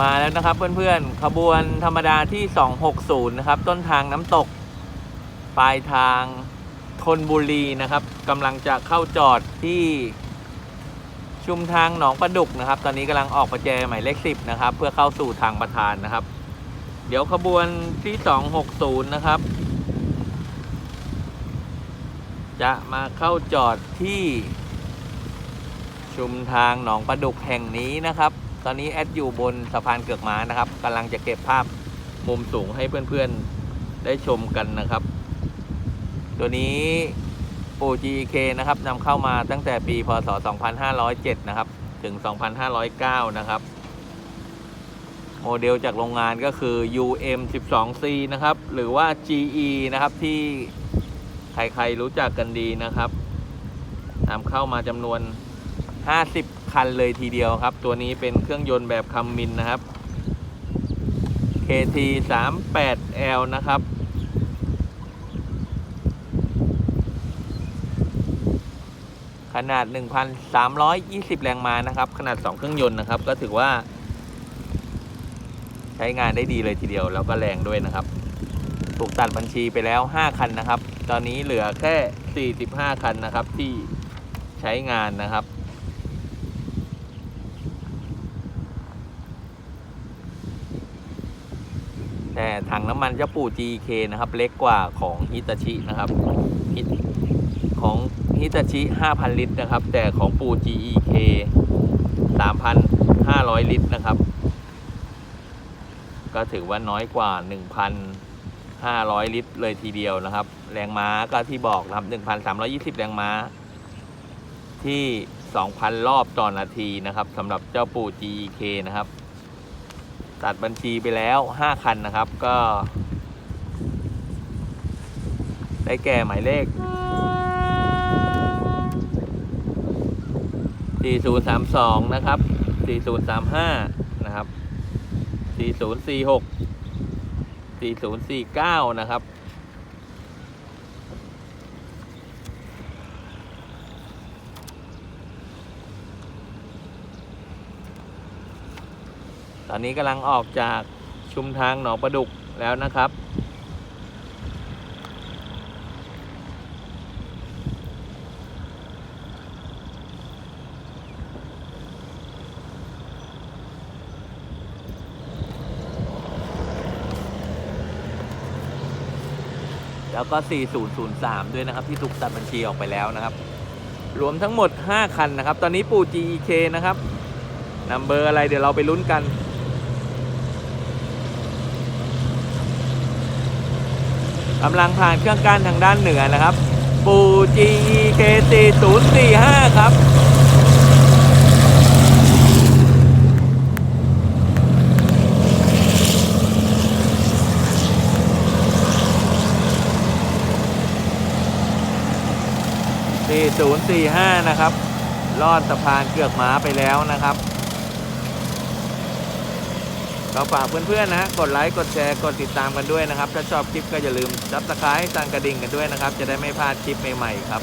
มาแล้วนะครับเพื่อนๆ ขบวนธรรมดาที่ 260 นะครับ ต้นทางน้ำตก ปลายทางธนบุรีนะครับกำลังจะเข้าจอดที่ชุมทางหนองประดุกนะครับ ตอนนี้กำลังออกประแจหมายเลข 10 นะครับ เพื่อเข้าสู่ทางประธานนะครับ เดี๋ยวขบวนที่ 260 นะครับ จะมาเข้าจอดที่ชุมทางหนองประดุกแห่งนี้นะครับ ตอนนี้แอดอยู่บนสะพานเกือกม้านะครับกำลังจะเก็บภาพมุมสูงให้เพื่อนๆได้ชมกันนะครับ ตัวนี้ปู GK นะครับนำเข้ามาตั้งแต่ปีพศ 2507 นะครับ ถึง 2509 นะครับ โมเดลจากโรงงานก็คือ UM 12C นะครับ หรือว่า GE นะครับที่ใครๆรู้จักกันดีนะครับนำเข้ามาจำนวน 50 คันเลยทีเดียวครับ ตัวนี้เป็นเครื่องยนต์แบบคัมมินนะครับ KT 38L นะครับ ขนาด 1,320 แรงม้านะครับ ขนาด 2 เครื่องยนต์นะครับ ก็ถือว่า ใช้งานได้ดีเลยทีเดียว แล้วก็แรงด้วยนะครับ ถูกตัดบัญชีไปแล้ว 5 คันนะครับ ตอนนี้เหลือแค่ 45 คันนะครับที่ใช้งานนะครับ แต่ถังน้ำมันเจ้าปู่ GK นะครับ เล็กกว่าของฮิตาชินะครับของฮิตาชิ 5,000 ลิตรนะครับ แต่ของปู่ GEK 3,500 ลิตรนะครับ ก็ถือว่าน้อยกว่า 1,500 ลิตรเลยทีเดียวนะครับ แรงม้าก็ที่บอกนะครับ 1,320 แรงม้า ที่ 2,000 รอบต่อนาทีนะครับสำหรับเจ้าปู่ GEK นะครับ ตัดบัญชีไปแล้ว 5 คันนะครับ ก็ ได้แก่หมายเลข 4032 นะครับ 4035 นะครับ 4046 4049 นะครับ อนนี้กำลังออกจากชุมทางหนองประดุกแล้วนะครับ แล้วก็ 4003 ด้วยนะครับ ที่ถูกตัดบัญชีออกไปแล้วนะครับ รวมทั้งหมด 5 คันนะครับ ตอนนี้ปู่ GEK นะครับนัมเบอร์อะไรเดี๋ยวเราไปลุ้นกัน กำลังผ่านเครื่องกั้นทางด้านเหนือนะครับ ปู GEK 4045ครับ4045 นะครับ ลอดสะพานเกือกม้าไปแล้วนะครับ ก็ฝากเพื่อนๆนะฮะกดไลค์กดแชร์กดติดตามกันด้วยนะครับ ถ้าชอบคลิปก็อย่าลืมซับสไครต์สั่งกระดิ่งกันด้วยนะครับ จะได้ไม่พลาดคลิปใหม่ๆครับ